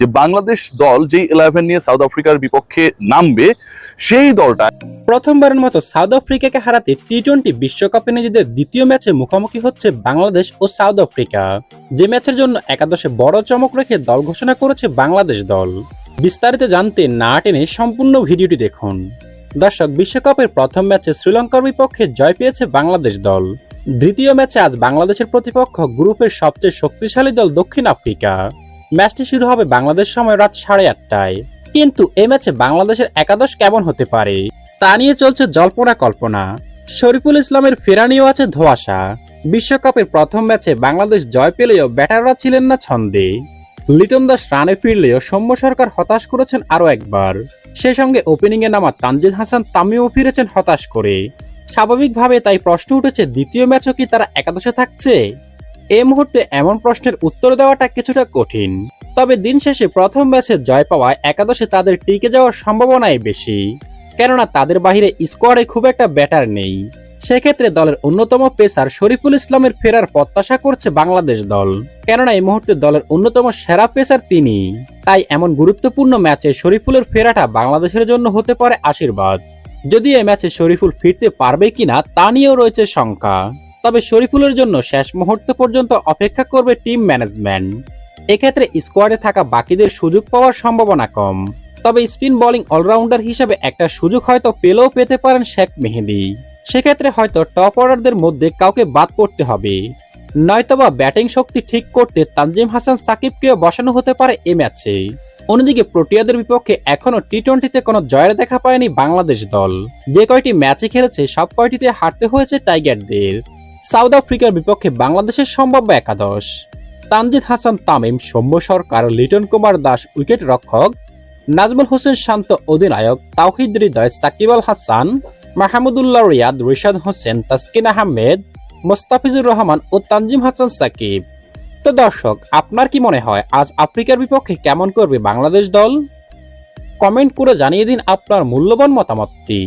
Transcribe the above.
যে বাংলাদেশ দল যেই ইলেভেন নিয়ে সাউথ আফ্রিকার বিপক্ষে নামবে, সেই দলটা প্রথমবারের মতো সাউথ আফ্রিকাকে হারাতে টি টোয়েন্টি বিশ্বকাপে নিজেদের দ্বিতীয় ম্যাচে মুখোমুখি হচ্ছে বাংলাদেশ ও সাউথ আফ্রিকা যে ম্যাচের জন্য একাদশে বড় চমক রেখে দল ঘোষণা করেছে বাংলাদেশ দল। বিস্তারিত জানতে না টেনে সম্পূর্ণ ভিডিওটি দেখুন। দর্শক, বিশ্বকাপের প্রথম ম্যাচে শ্রীলঙ্কার বিপক্ষে জয় পেয়েছে বাংলাদেশ দল। দ্বিতীয় ম্যাচে আজ বাংলাদেশের প্রতিপক্ষ গ্রুপের সবচেয়ে শক্তিশালী দল দক্ষিণ আফ্রিকা। ম্যাচটি শুরু হবে বাংলাদেশ সময় রাত সাড়ে আটটায়। কিন্তু এ ম্যাচে বাংলাদেশের একাদশ কেমন হতে পারে, তা নিয়ে চলছে জল্পনা কল্পনা। শরীফুল ইসলামের ফেরা নিয়েও আছে ধোয়াশা। বিশ্বকাপের প্রথম ম্যাচে বাংলাদেশ জয় পেলেও ব্যাটাররা ছিলেন না ছন্দে। লিটন দাস রানে ফিরলেও সৌম্য সরকার হতাশ করেছেন আরও একবার। সেই সঙ্গে ওপেনিংয়ে নামা তানজিদ হাসান তামিমও ফিরেছেন হতাশ করে। স্বাভাবিকভাবে তাই প্রশ্ন উঠেছে, দ্বিতীয় ম্যাচও কি তারা একাদশে থাকছে? এই মুহূর্তে এমন প্রশ্নের উত্তর দেওয়াটা কিছুটা কঠিন। তবে দিন শেষে প্রথম ম্যাচে জয় পাওয়ায় একাদশে তাদের টিকে যাওয়ার সম্ভাবনাই বেশি। কেননা তাদের বাহিরে স্কোয়াডে খুব একটা ব্যাটার নেই। সেক্ষেত্রে দলের অন্যতম পেসার শরীফুল ইসলামের ফেরার প্রত্যাশা করছে বাংলাদেশ দল। কেননা এই মুহূর্তে দলের অন্যতম সেরা পেসার তিনি। তাই এমন গুরুত্বপূর্ণ ম্যাচে শরীফুলের ফেরাটা বাংলাদেশের জন্য হতে পারে আশীর্বাদ। যদি এই ম্যাচে শরীফুল ফিরতে পারবে কিনা তা নিয়েও রয়েছে শঙ্কা। তবে শরীফুলের জন্য শেষ মুহূর্ত পর্যন্ত অপেক্ষা করবে টিম ম্যানেজমেন্ট। এক্ষেত্রে স্কোয়াডে থাকা বাকিদের সুযোগ পাওয়ার সম্ভাবনা কম। তবে স্পিন বোলিং অলরাউন্ডার হিসেবে একটা সুযোগ হয়তো পেলেও পেতে পারেন শেখ মেহেদি। সেক্ষেত্রে হয়তো টপ অর্ডারদের মধ্যে কাউকে বাদ পড়তে হবে। নয়তোবা ব্যাটিং শক্তি ঠিক করতে তানজিম হাসান সাকিবকেও বসানো হতে পারে এ ম্যাচে। অন্যদিকে প্রোটিয়াদের বিপক্ষে এখনও টি টোয়েন্টিতে কোনো জয়ের দেখা পায়নি বাংলাদেশ দল। যে কয়টি ম্যাচে খেলেছে সব কয়টিতে হারতে হয়েছে টাইগারদের। সাউথ আফ্রিকার বিপক্ষে বাংলাদেশের সম্ভাব্য একাদশ। তানজিদ হাসান তামিম, সৌম্য সরকার, লিটন কুমার দাস, উইকেট রক্ষক, নাজমুল হোসেন শান্ত অধিনায়ক, তাওহিদ হৃদয়, সাকিব আল হাসান, মাহমুদুল্লাহ রিয়াদ, রিশাদ হোসেন, তাসকিন আহমেদ, মোস্তাফিজুর রহমান ও তানজিম হাসান সাকিব। তো দর্শক, আপনার কি মনে হয়, আজ আফ্রিকার বিপক্ষে কেমন করবে বাংলাদেশ দল? কমেন্ট করে জানিয়ে দিন আপনার মূল্যবান মতামতটি।